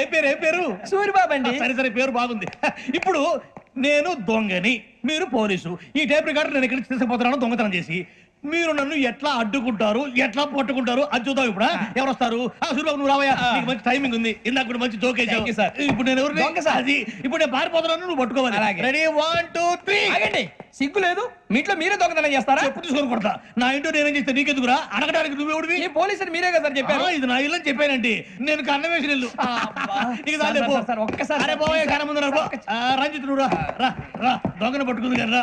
ఏ పేరు ఏ పేరు? సూరిబాబు అండి సరే సరే పేరు బాగుంది. ఇప్పుడు నేను దొంగని మీరు పోలీసు. ఈ టైప్ రికార్డు నేను ఇక్కడికి తీసుకుపోతున్నాను దొంగతనం చేసి. మీరు నన్ను ఎట్లా అడ్డుకుంటారు? ఎట్లా పట్టుకుంటారు? అది చూద్దాం ఇప్పుడు. ఎవరు వస్తారు సూర్యబాబు నువ్వు రావయ్యా. నీకు మంచి టైమింగ్ ఉంది. ఇందాక కూడా మంచి జోక్ sir. ఇప్పుడు నేను. అది. ఇప్పుడు నేను పారిపోతున్నాను నువ్వు పట్టుకోవాలి. రెడీ వన్ టూ త్రీ సిగ్గు లేదు. మీ ఇంట్లో మీరే దొంగతనం చేస్తారా? చెప్పు తీసుకొని కొడతా. నా ఇంటో నేనేం చేస్తే నీకెందుకురా? అడగడానికి నువ్వెవడివి ఈ పోలీసులు మీరే కదా సార్ చెప్పారు. ఇది నా ఇల్లు చెప్పానండి. నేను కన్న వేసిన ఇల్లు. సార్. సార్, సార్, ఒక్కసారి అరే సార్, కన్న ముందు రంజిత్ నువ్వు రా. రా దొంగను పట్టుకుంది కదా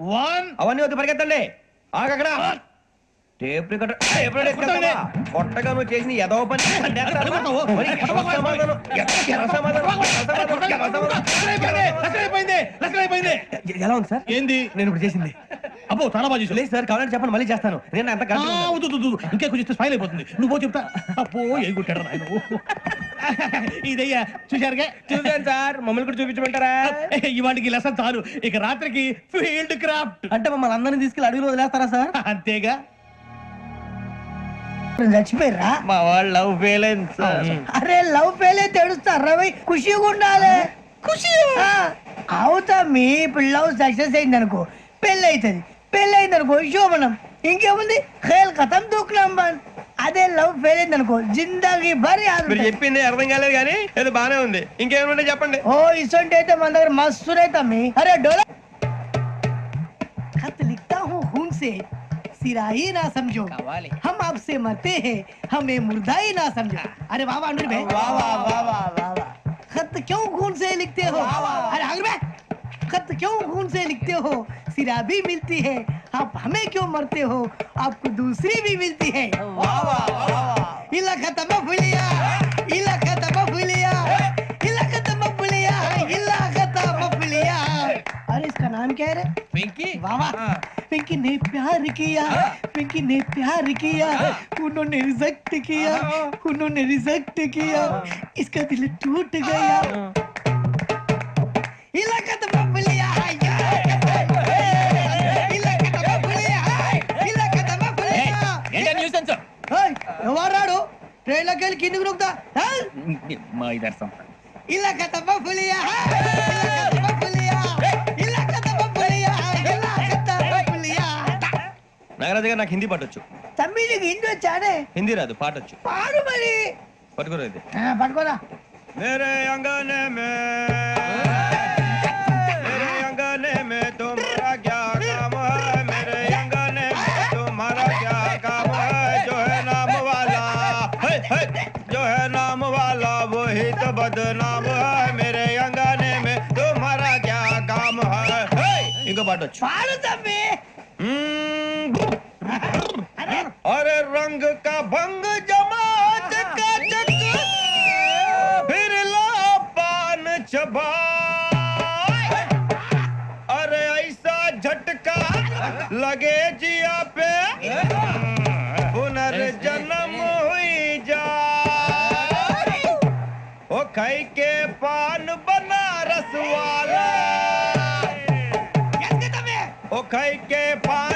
వన్. అవన్నీ వద్దు పరిగెత్తండి. ఆగక్కడ. Tape recorder? కొట్టగా నువ్వు చేసిన ఎదవ పని. ఎలా ఉంది సార్? ఏంది? నేను ఇప్పుడు చేసింది. అబ్బో చాలా బాగా. లేదు సార్ కావాలంటే చెప్పండి మళ్ళీ చేస్తాను. నేను అంత ఆ, వద్దు, వద్దు, వద్దు. ఇంకా కొంచెం స్మైల్ అయిపోతుంది. నువ్వు పో చెప్తా. అప్పో ఏ కొట్టాడు నాయన. ఇదయ్యా చూశారుగా? చూసాను సార్. మమ్మల్ని కూడా చూపించమంటారా? ఇవాటికి లెసన్ చాలు. ఇక రాత్రికి ఫీల్డ్ క్రాఫ్ట్ అంటే మమ్మల్ని అందరిని తీసుకెళ్ళి అడుగులు వదిలేస్తారా సార్? అంతేగా? చచ్చిపోయిరా మా వాళ్ళు లవ్ ఫెయిల్ అయింది సార్ అరే లవ్ ఫెయిల్ అయితే ఏడుస్తారా భయ్ ఖుషిగా ఉండాలి. ఖుషి అవుతా మీ ఇప్పుడు లవ్ సక్సెస్ అయింది అనుకో పెళ్ళి అవుతుంది. పెళ్ళి అయింది అనుకో శోభనం ఇంకేముంది ఖేల్ కథం దూకునాం బాన్ అదే లవ్ ఫెయిల్ అయింది అనుకో జిందాగీ భారీ మీరు చెప్పింది అర్థం కాలేదు కానీ ఏదో బానే ఉంది ఇంకేమంటే చెప్పండి ఓ ఇసొంటి అయితే మన దగ్గర మస్తు రైతా మీ అరే డోలా खत लिखता हूँ खून से सिरा ही ना समझो कव्वाली। हम आपसे मरते हैं हमें मुर्दा ही ना समझो अरे वाह वाह अनुर भाई वाह, वाह, वाह, वाह, वाह, वाह। खत क्यों खून से लिखते हो अरे अनुर भाई खत क्यों खून से लिखते हो सिरा भी मिलती है। आप हमें क्यों मरते हो? आपको दूसरी भी मिलती है। इला खत्म फुलिया इला खत्म फुलिया इला खत्म फुलिया इला खत्म फुलिया अरे इसका नाम क्या है वाह वाह। पिंकी ने प्यार किया। पिंकी ने प्यार किया। उन्होंने रिजेक्ट किया। उन्होंने रिजेक्ट किया। इसका दिल टूट गया। इलाका तो ట్రైన్లోకి వెళ్ళి కిందికి నొక్కుతా. మా ఇలా కథమ్మ పులియా. గారు నాకు హిందీ పాటొచ్చు. తమ్మి హిందీ వచ్చానే హిందీ రాదు పాటొచ్చు. పాడు మరి. పట్టుకోరా పట్టుకోరా. बदनाम है मेरे अंगाने में। तुम्हारा क्या काम है? इनको तबे हम्म, अरे। रंग का भंग जमात का जग फिर पान चबा। अरे ऐसा झटका लगे जी आप ओ के पान बनारस वाला। ओ कई के पान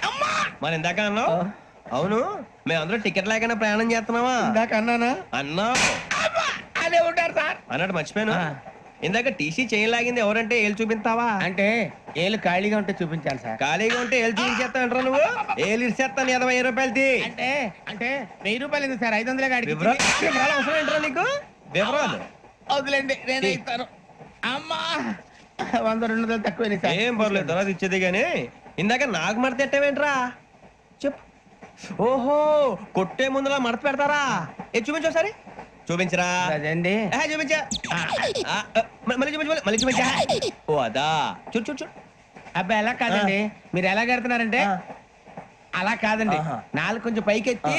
మరి ఇందాక అన్నావు? అవును. మేమందరూ టికెట్ లేకుండా ప్రయాణం చేస్తున్నావా? ఇందాక అన్నానా? అన్నా అదే ఉంటారు సార్. అన్నట్టు మర్చిపోయాను. ఇందాక టీసీ చేయి లాగింది ఎవరంటే ఏళ్ళు చూపిస్తావా? అంటే ఏళ్ళు ఖాళీగా ఉంటే చూపించాలి సార్. ఖాళీగా ఉంటే ఏళ్ళు చూపించేస్తానంటారా నువ్వు? ఏళ్ళు ఇచ్చేస్తాను ఇరవై రూపాయలది అంటే అంటే వెయ్యి రూపాయలు ఎందుకు సార్? ఐదు వందలే కాడికి వివరాలు వివరాలు అవసరం ఏంట్రా నీకు? వివరాలు. వదిలేండి నేనే ఇస్తాను. అమ్మా! వంద రెండు వందలు తక్కువ ఏం పర్లేదు తర్వాత ఇచ్చేది కానీ ఇందాక నాకు మడత పెట్టావేంట్రా చెప్పు ఓహో కొట్టే ముందులా మడత పెడతారా? ఏ చూపించు ఒకసారి. చూపించరా. అదండి చూపించా. మళ్ళీ చూపించు మళ్ళీ- చూపించా ఓ అదా. చూడు చూడు చూడు. అబ్బాయి ఎలా కాదండి? మీరు ఎలా కడుతున్నారంటే. అలా కాదండి. నాలుగు కొంచెం పైకెత్తి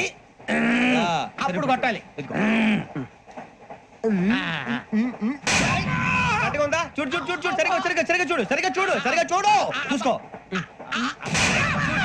అప్పుడు కొట్టాలి. ఉందా? చూడు చూడు చూడు చూడు. సరిగా సరిగా సరిగా చూడు. సరిగా చూడు సరిగా చూడు. చూసుకో.